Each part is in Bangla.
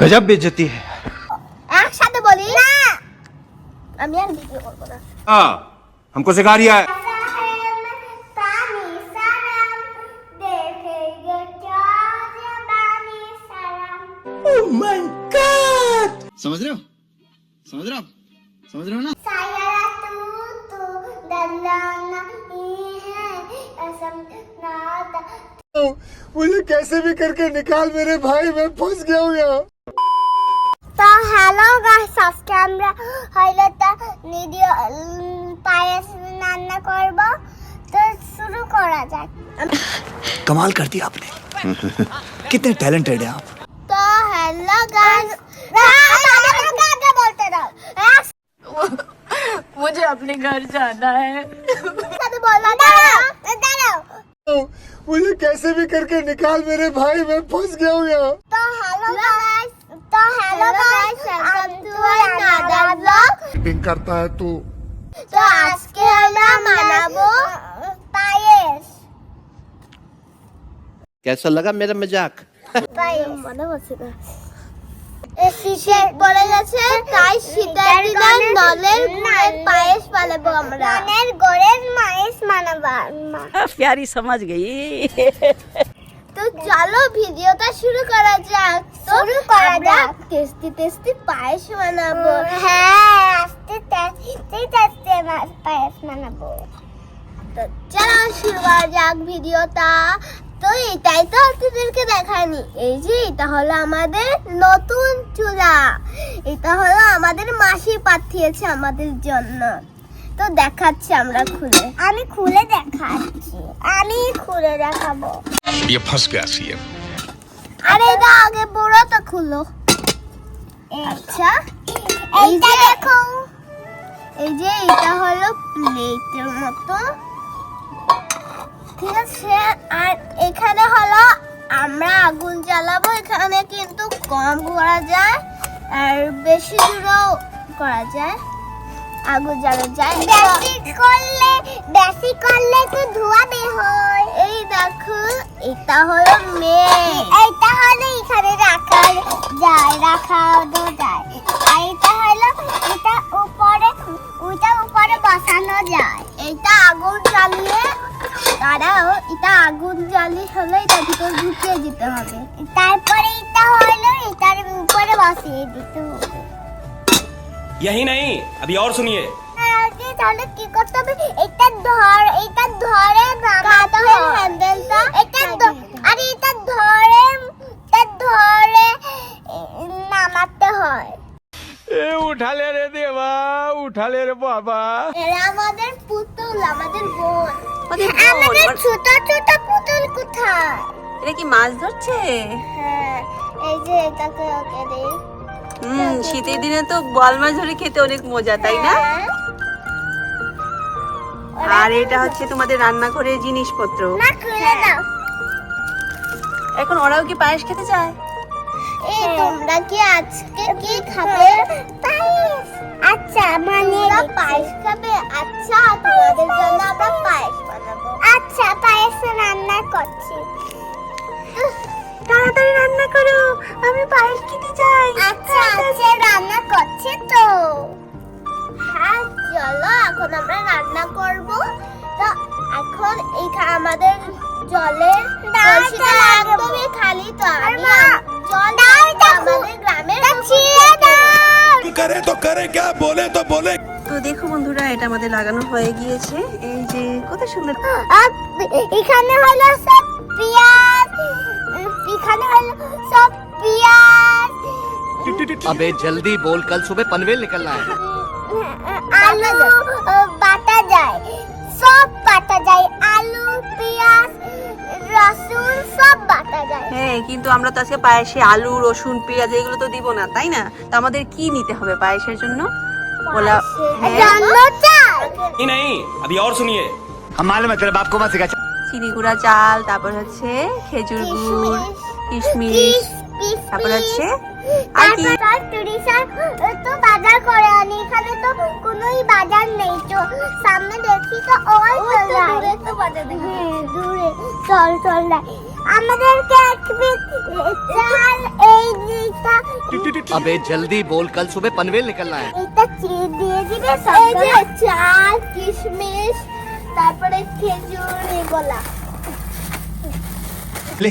गजब बेइज्जती है একসাথে বলি না আমি আর ভিডিও করবো না हाँ हमको सिखा रिया है समझ रहे हो समझ रहे हो आप समझ रहे हो ना मुझे कैसे भी करके निकाल मेरे भाई मैं फंस गया हूँ यहाँ তো হ্যালো গাইস আজকে আমরা হইলো তা ভিডিও পায়েস রান্না করব তো শুরু করা যাক कमाल कर दिया आपने कितने टैलेंटेड हैं आप তো হ্যালো গাইস আমাকে আগে বলতে দাও मुझे अपने घर जाना है সাথে বলবা দাঁড়াও দাঁড়াও मुझे कैसे भी करके निकाल मेरे भाई मैं फंस गया हूँ यहाँ তো হ্যালো গাইস তো hello guys welcome to another vlog meeting करता है तू তো আজকে আমরা বানাবো পায়েস कैसा लगा मेरा मजाक পায়েস মনে হচ্ছে না শীত পড়ে গেছে তাই শীতের দিনে নলের গুড়ের পায়েস বানাবো আমরা নলের গুড়ের পায়েস বানাবো प्यारी समझ गई তো চলো ভিডিওটা শুরু করা যাক। শুরু করা যাক। টেস্টি টেস্টি পায়েস বানাবো। হ্যাঁ আস্তে টেস্টি টেস্টি পায়েস বানাবো। তো চলো শুরু করা যাক ভিডিওটা। তো এটাই তো আপনাদেরকে দেখায়নি। এই যে এটা হলো আমাদের নতুন চুলা। এটা হলো আমাদের মাসি পাঠিয়েছে আমাদের জন্য। তো দেখাচ্ছি আমরা খুলে আমি খুলে দেখাচ্ছি আমি খুলে দেখাবো ये फंस गया सीएम আরে এটা আগে বড়টা খুলো আচ্ছা এই যে দেখো এই যে এটা হলো প্লেটের মতো ঠিক আছে আর এখানে হলো আমরা আগুন জ্বালাবো এখানে কিন্তু কম করা যায় আর বেশি দূরেও করা যায় আগুন জ্বালানো যায় বেশি করলে বেশি করলে তো ধোঁয়া বের হয়। এই দেখো এটা হলো মেয়ে। এইটা হলো এখানে রাখা যায় রাখানো যায় আর এটা হলো এটা উপরে ওইটা উপরে বসানো যায়। এইটা আগুন জ্বালিয়ে দাঁড়াও এটা আগুন জ্বালিয়ে হলে এটা ভিতরে ঢুকিয়ে দিতে হবে। তারপরে এটা হলো এটার উপরে বসিয়ে দিতে হবে। यही नहीं अभी और सुनिए আগে তাহলে কি করতে হবে এটা ধর এটা ধরে নামাতে হয় হ্যান্ডেলটা এটা ধ- আরে এটা ধরে এটা ধরে উম, নামাতে হয় ए उठा ले रे देवा उठा ले रे बाबा এরা আমাদের পুতুল আমাদের বোন ওদের বোন, আমাদের ওর- ছোট ছোট পুতুল কোথায় এটা কি মাছ ধরছে হ্যাঁ এই যে এটাকে ওকে দেই হুম শীতের দিনে তো বল মাছ ধরে খেতে অনেক মজা তাই না? হ্যাঁ। আর এটা হচ্ছে তোমাদের রান্নাঘরের জিনিসপত্র। না খুলে দাও। এখন ওরাও কি পায়েস খেতে চায়? এই তোমরা কি আজকে কি খাবে? পায়েস। আচ্ছা মানে পায়েস খাবে? আচ্ছা তোমাদের জন্য আমরা পায়েস বানাবো। আচ্ছা পায়েস রান্না করছি। রান্না করো আমি পায়েস খেতে চাই। আচ্ছা আচ্ছা রান্না করছে তো। হ্যাঁ চলো এখন আমরা রান্না করব। তো এখন এই আমাদের জলের কলসিটা একদমই খালি তো আমি জল আমাদের করে তো করে বলে তো বলে। তো দেখো বন্ধুরা এটা আমাদের লাগানো হয়ে গিয়েছে। এই যে কত সুন্দর। এখানে হলো সব পেঁয়াজ এখানে হলো সব পেঁয়াজ अबे जल्दी बोल कल सुबह पनवेल निकलना है আলু বাটা যায় সব বাটা যায় আলু পেঁয়াজ রসুন সব বাটা যায় হ্যাঁ কিন্তু আমরা তো আজকে পায়েসে আলু রসুন পেঁয়াজ এগুলো তো দিব না তাই না তো আমাদের কি নিতে হবে পায়েসের জন্য বলা হ্যাঁ জন্য চাল ही नहीं अभी और सुनिए हम मालूम है तेरे बाप को मत सिखा চিনি গুঁড়া চাল তারপর হচ্ছে খেজুর গুড় কিশমিশ তারপর হচ্ছে আর কি তারপর তুরি শাক তো বাজার করে আনি এখানে তো কোনোই বাজার নেই তো সামনে দেখি তো ওই তো দূরে তো বাজার হ্যাঁ দূরে চল চল যাই আমাদেরকে একদিন চাল এই দিকটা अबे जल्दी बोल कल सुबह पनवेल निकलना है এটা চিনি দিয়ে দিবে এই যে চাল কিশমিশ তারপরে খেজুর এগুলা ले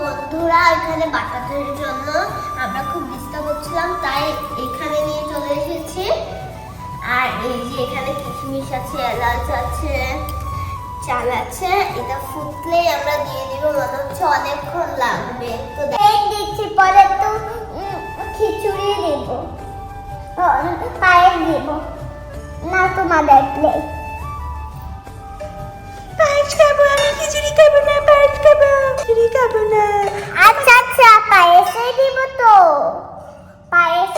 বন্ধুরা, এখানে জন্য আমরা খুব হচ্ছিলাম, তাই এখানে নিয়ে চলে এসেছি। আর এই যে এখানে কিশমিশ আছে, এলাচ আছে, চাল আছে, এটা ফুটলেই আমরা দিয়ে দিব, মনে হচ্ছে অনেকক্ষণ লাগবে। তো দিচ্ছি পরে তো খিচুড়ি দেব। পায়েস দেব। না তোমাদের প্লেট খিচুড়ি খাব না পায়েস খাব। খিচুড়ি খাব না। আচ্ছা আচ্ছা পায়েসই দিব তো। পায়েস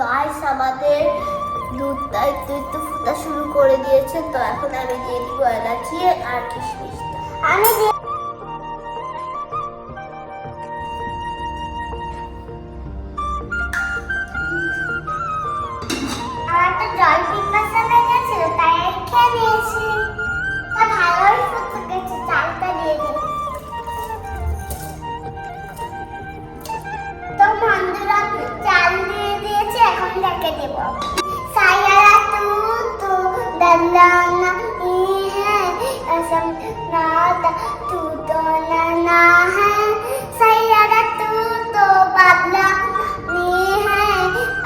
গাইস আমাদের দুধটা একটু একটু ফুটা শুরু করে দিয়েছে, তো এখন আমি দিয়ে দিব এলাচি আর কিশমিশটা আমি আমার তো জল পিপাসা দন্দানা ই হ্যাঁ असम नाता तू तो ना है सायारा तू तो बाबला नी है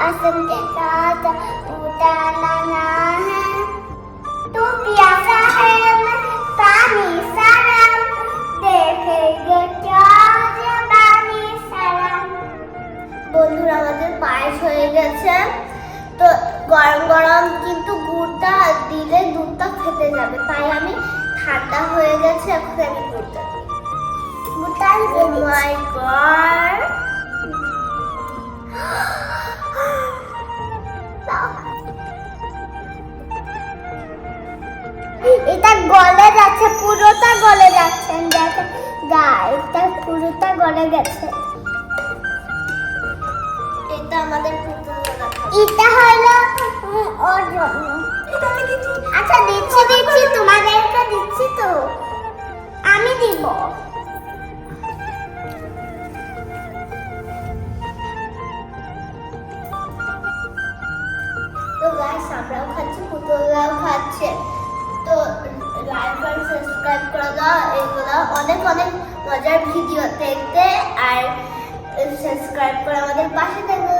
असम के नाता तू ना है तू प्यासा है मैं पानी सारा देखेंगे क्या जबानी सारा বন্ধুরা আমাদের পায়েস হয়ে গেছে তো গরম গরম কিন্তু গুড়টা দিলে দুধটা ফেটে যাবে। তাই আমি ঠান্ডা হয়ে গেছে, এখন আমি গুড়টা গুড়টা মাই গড এটা গলে যাচ্ছে, পুরোটা গলে যাচ্ছে। দেখেন পুরোটা গলে গেছে। এটা হলো ওর জন্য আচ্ছা দিচ্ছি দিচ্ছি, তোমাদেরকে দিচ্ছি তো। আমি দিব। খাচ্ছি তো সাবস্ক্রাইব করে দাও, এগুলো অনেক অনেক মজার ভিডিও দেখতে। আর সাবস্ক্রাইব করে আমাদের পাশে থাকবে